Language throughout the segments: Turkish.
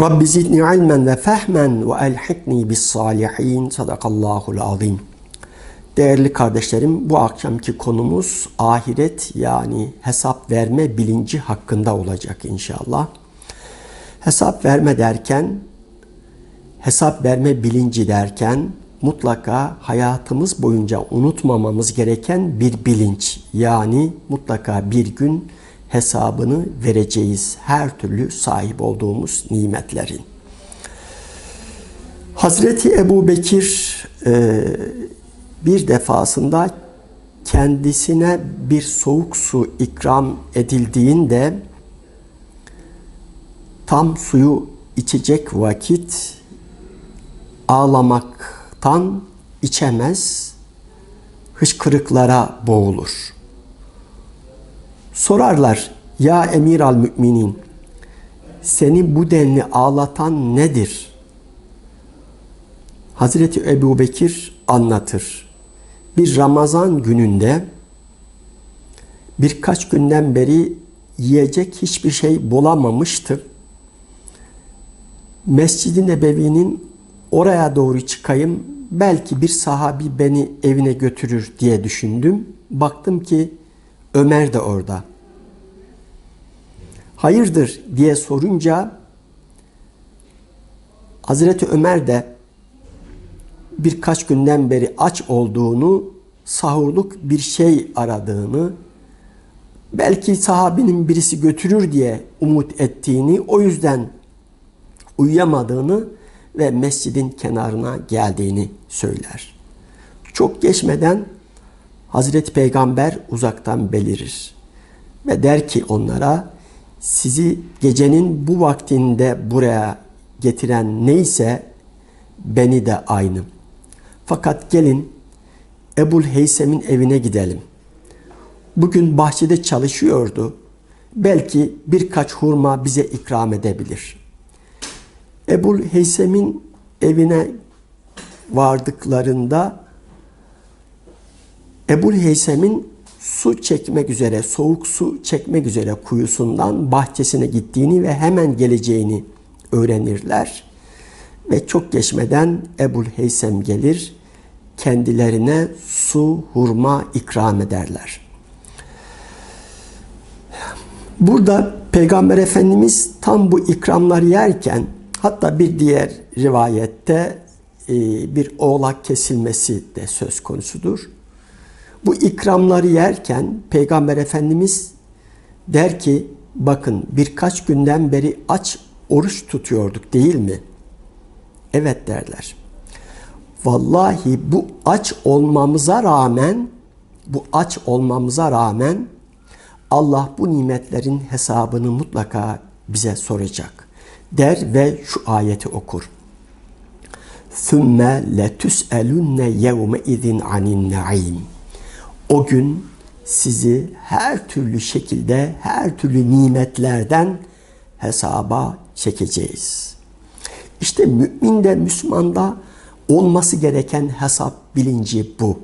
Rabbi zidni ilmen ve fehmen ve elhikni bis salihin. Sadakallahul azim. Değerli kardeşlerim, bu akşamki konumuz ahiret yani hesap verme bilinci hakkında olacak inşallah. Hesap verme derken, hesap verme bilinci derken mutlaka hayatımız boyunca unutmamamız gereken bir bilinç. Yani mutlaka bir gün hesabını vereceğiz her türlü sahip olduğumuz nimetlerin. Hazreti Ebu Bekir e, bir defasında kendisine bir soğuk su ikram edildiğinde tam suyu içecek vakit ağlamaktan içemez, hışkırıklara boğulur. Sorarlar, ya emir al müminin, seni bu denli ağlatan nedir? Hazreti Ebu Bekir anlatır. Bir Ramazan gününde birkaç günden beri yiyecek hiçbir şey bulamamıştı. Mescid-i Nebevi'nin oraya doğru çıkayım, belki bir sahabi beni evine götürür diye düşündüm. Baktım ki Ömer de orada. Hayırdır diye sorunca Hazreti Ömer de birkaç günden beri aç olduğunu, sahurluk bir şey aradığını, belki sahabinin birisi götürür diye umut ettiğini, o yüzden uyuyamadığını ve mescidin kenarına geldiğini söyler. Çok geçmeden Hazreti Peygamber uzaktan belirir ve der ki onlara sizi gecenin bu vaktinde buraya getiren neyse beni de aynı. Fakat gelin Ebul Heysem'in evine gidelim. Bugün bahçede çalışıyordu. Belki birkaç hurma bize ikram edebilir. Ebul Heysem'in evine vardıklarında Ebul Heysem'in su çekmek üzere, soğuk su çekmek üzere kuyusundan bahçesine gittiğini ve hemen geleceğini öğrenirler. Ve çok geçmeden Ebul Heysem gelir, kendilerine su, hurma ikram ederler. Burada Peygamber Efendimiz tam bu ikramları yerken, hatta bir diğer rivayette bir oğlak kesilmesi de söz konusudur. Bu ikramları yerken Peygamber Efendimiz der ki bakın birkaç günden beri aç oruç tutuyorduk değil mi? Evet derler. Vallahi bu aç olmamıza rağmen bu aç olmamıza rağmen Allah bu nimetlerin hesabını mutlaka bize soracak der ve şu ayeti okur. ثُمَّ لَتُسْأَلُنَّ يَوْمَ اِذٍ عَنِ النَّعِيمِ o gün sizi her türlü şekilde, her türlü nimetlerden hesaba çekeceğiz. İşte müminde, Müslümanda olması gereken hesap bilinci bu.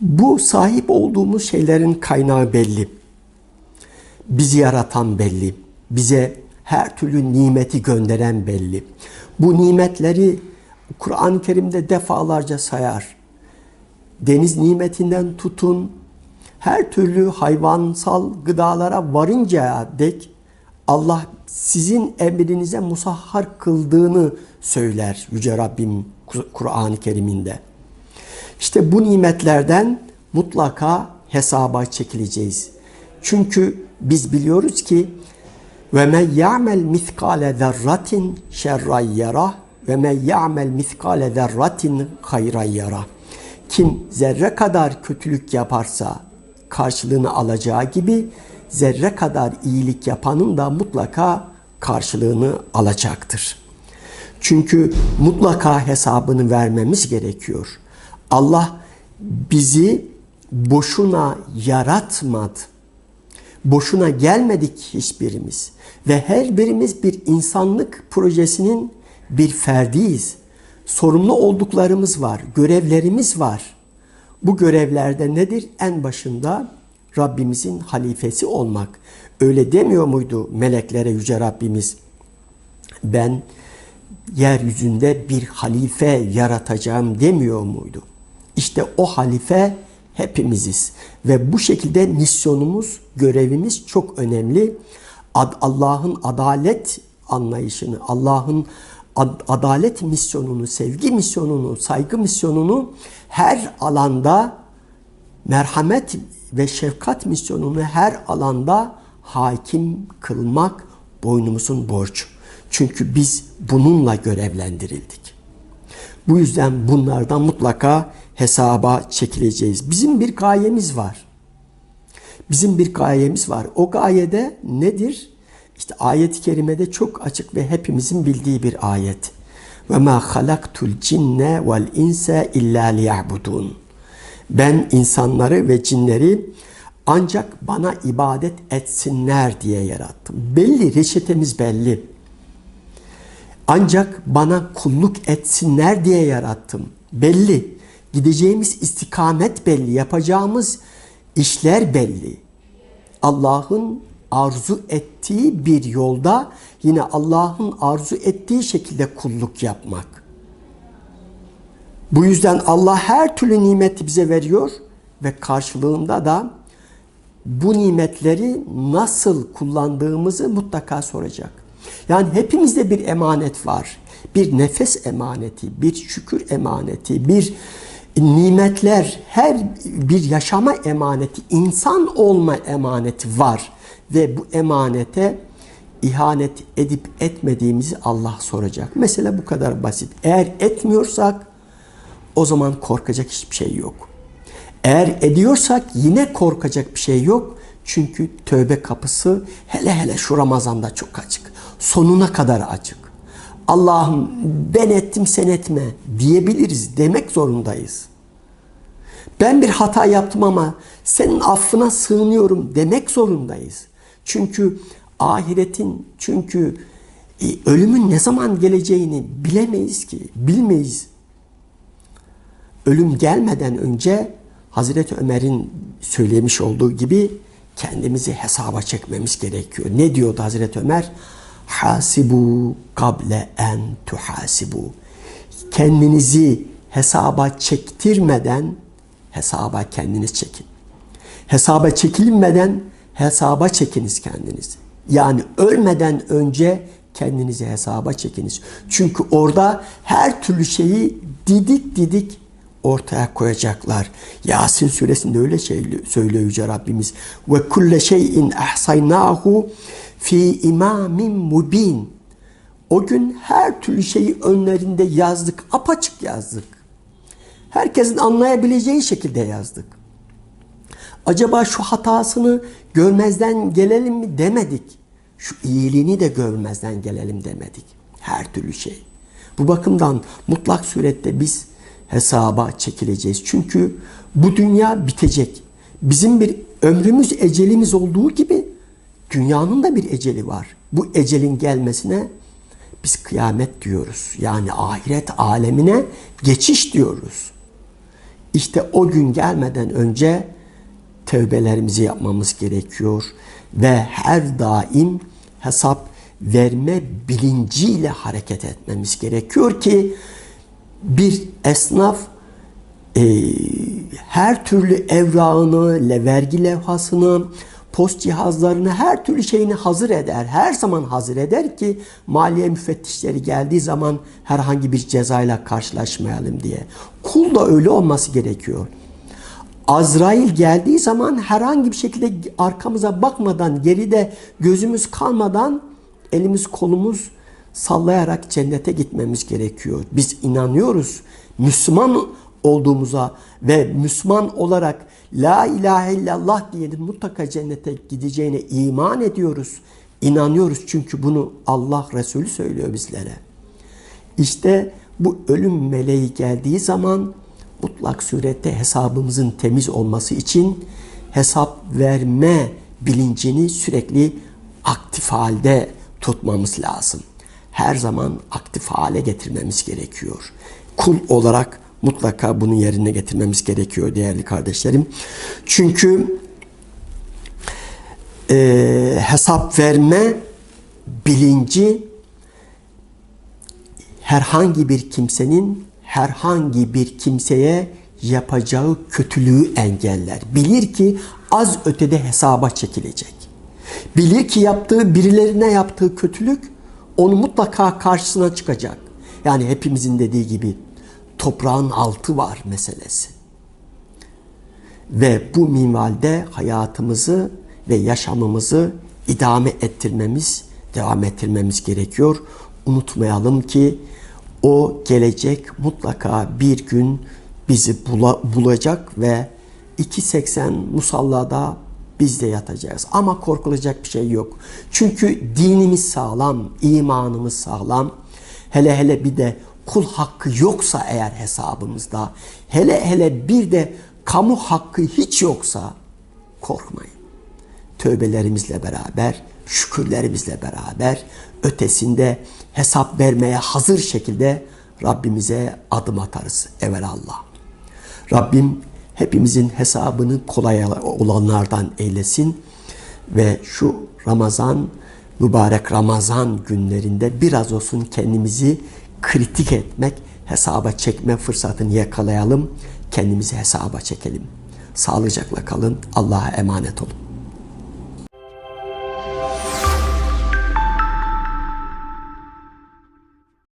Bu sahip olduğumuz şeylerin kaynağı belli. Bizi yaratan belli. Bize her türlü nimeti gönderen belli. Bu nimetleri Kur'an-ı Kerim'de defalarca sayar deniz nimetinden tutun, her türlü hayvansal gıdalara varıncaya dek Allah sizin emrinize musahhar kıldığını söyler Yüce Rabbim Kur'an-ı Kerim'inde. İşte bu nimetlerden mutlaka hesaba çekileceğiz. Çünkü biz biliyoruz ki ve men ya'mel miskale zerratin şerran yarah ve men ya'mel miskale zerratin hayran yarah. Kim zerre kadar kötülük yaparsa karşılığını alacağı gibi zerre kadar iyilik yapanın da mutlaka karşılığını alacaktır. Çünkü mutlaka hesabını vermemiz gerekiyor. Allah bizi boşuna yaratmadı. Boşuna gelmedik hiçbirimiz. Ve her birimiz bir insanlık projesinin bir ferdiyiz. Sorumlu olduklarımız var, görevlerimiz var. Bu görevlerde nedir? En başında Rabbimizin halifesi olmak. Öyle demiyor muydu meleklere yüce Rabbimiz? Ben yeryüzünde bir halife yaratacağım demiyor muydu? İşte o halife hepimiziz. Ve bu şekilde misyonumuz, görevimiz çok önemli. Allah'ın adalet anlayışını, Allah'ın adalet misyonunu, sevgi misyonunu, saygı misyonunu her alanda merhamet ve şefkat misyonunu her alanda hakim kılmak boynumuzun borcu. Çünkü biz bununla görevlendirildik. Bu yüzden bunlardan mutlaka hesaba çekileceğiz. Bizim bir gayemiz var. Bizim bir gayemiz var. O gayede nedir? İşte ayet-i kerimede çok açık ve hepimizin bildiği bir ayet. Ve ma halaktul cinne vel insa illa liya'budun. Ben insanları ve cinleri ancak bana ibadet etsinler diye yarattım. Belli, reçetemiz belli. Ancak bana kulluk etsinler diye yarattım. Belli. Gideceğimiz istikamet belli. Yapacağımız işler belli. Allah'ın arzu ettiği bir yolda yine Allah'ın arzu ettiği şekilde kulluk yapmak. Bu yüzden Allah her türlü nimeti bize veriyor ve karşılığında da bu nimetleri nasıl kullandığımızı mutlaka soracak. Yani hepimizde bir emanet var. Bir nefes emaneti, bir şükür emaneti, bir nimetler, her bir yaşama emaneti, insan olma emaneti var. Ve bu emanete ihanet edip etmediğimizi Allah soracak. Mesela bu kadar basit. Eğer etmiyorsak o zaman korkacak hiçbir şey yok. Eğer ediyorsak yine korkacak bir şey yok. Çünkü tövbe kapısı hele hele şu Ramazan'da çok açık. Sonuna kadar açık. Allah'ım ben ettim sen etme diyebiliriz. Demek zorundayız. Ben bir hata yaptım ama senin affına sığınıyorum demek zorundayız. Çünkü ahiretin, çünkü e, ölümün ne zaman geleceğini bilemeyiz ki, bilmeyiz. Ölüm gelmeden önce Hazreti Ömer'in söylemiş olduğu gibi kendimizi hesaba çekmemiz gerekiyor. Ne diyordu Hazreti Ömer? Hasibu kable en tuhasibu. Kendinizi hesaba çektirmeden hesaba kendiniz çekin. Hesaba çekilmeden hesaba çekiniz kendinizi. Yani ölmeden önce kendinizi hesaba çekiniz. Çünkü orada her türlü şeyi didik didik ortaya koyacaklar. Yasin suresinde öyle şey söylüyor Yüce Rabbimiz. Ve kulle şeyin ahsaynahu fi imamin mubin. O gün her türlü şeyi önlerinde yazdık, apaçık yazdık. Herkesin anlayabileceği şekilde yazdık. Acaba şu hatasını görmezden gelelim mi demedik. Şu iyiliğini de görmezden gelelim demedik. Her türlü şey. Bu bakımdan mutlak surette biz hesaba çekileceğiz. Çünkü bu dünya bitecek. Bizim bir ömrümüz, ecelimiz olduğu gibi dünyanın da bir eceli var. Bu ecelin gelmesine biz kıyamet diyoruz. Yani ahiret alemine geçiş diyoruz. İşte o gün gelmeden önce tövbelerimizi yapmamız gerekiyor ve her daim hesap verme bilinciyle hareket etmemiz gerekiyor ki bir esnaf e, her türlü evrağını, le, vergi levhasını, post cihazlarını, her türlü şeyini hazır eder. Her zaman hazır eder ki maliye müfettişleri geldiği zaman herhangi bir cezayla karşılaşmayalım diye. Kul da öyle olması gerekiyor. Azrail geldiği zaman herhangi bir şekilde arkamıza bakmadan, geride gözümüz kalmadan elimiz kolumuz sallayarak cennete gitmemiz gerekiyor. Biz inanıyoruz Müslüman olduğumuza ve Müslüman olarak La ilahe illallah diyelim mutlaka cennete gideceğine iman ediyoruz. İnanıyoruz çünkü bunu Allah Resulü söylüyor bizlere. İşte bu ölüm meleği geldiği zaman mutlak surette hesabımızın temiz olması için hesap verme bilincini sürekli aktif halde tutmamız lazım. Her zaman aktif hale getirmemiz gerekiyor. Kul olarak mutlaka bunu yerine getirmemiz gerekiyor değerli kardeşlerim. Çünkü e, hesap verme bilinci herhangi bir kimsenin herhangi bir kimseye yapacağı kötülüğü engeller. Bilir ki az ötede hesaba çekilecek. Bilir ki yaptığı birilerine yaptığı kötülük onu mutlaka karşısına çıkacak. Yani hepimizin dediği gibi toprağın altı var meselesi. Ve bu minvalde hayatımızı ve yaşamımızı idame ettirmemiz, devam ettirmemiz gerekiyor. Unutmayalım ki o gelecek mutlaka bir gün bizi bula, bulacak ve 2.80 musallada biz de yatacağız. Ama korkulacak bir şey yok. Çünkü dinimiz sağlam, imanımız sağlam. Hele hele bir de kul hakkı yoksa eğer hesabımızda, hele hele bir de kamu hakkı hiç yoksa korkmayın. Tövbelerimizle beraber, şükürlerimizle beraber ötesinde hesap vermeye hazır şekilde Rabbimize adım atarız evelallah. Rabbim hepimizin hesabını kolay olanlardan eylesin ve şu Ramazan, mübarek Ramazan günlerinde biraz olsun kendimizi kritik etmek, hesaba çekme fırsatını yakalayalım, kendimizi hesaba çekelim. Sağlıcakla kalın, Allah'a emanet olun.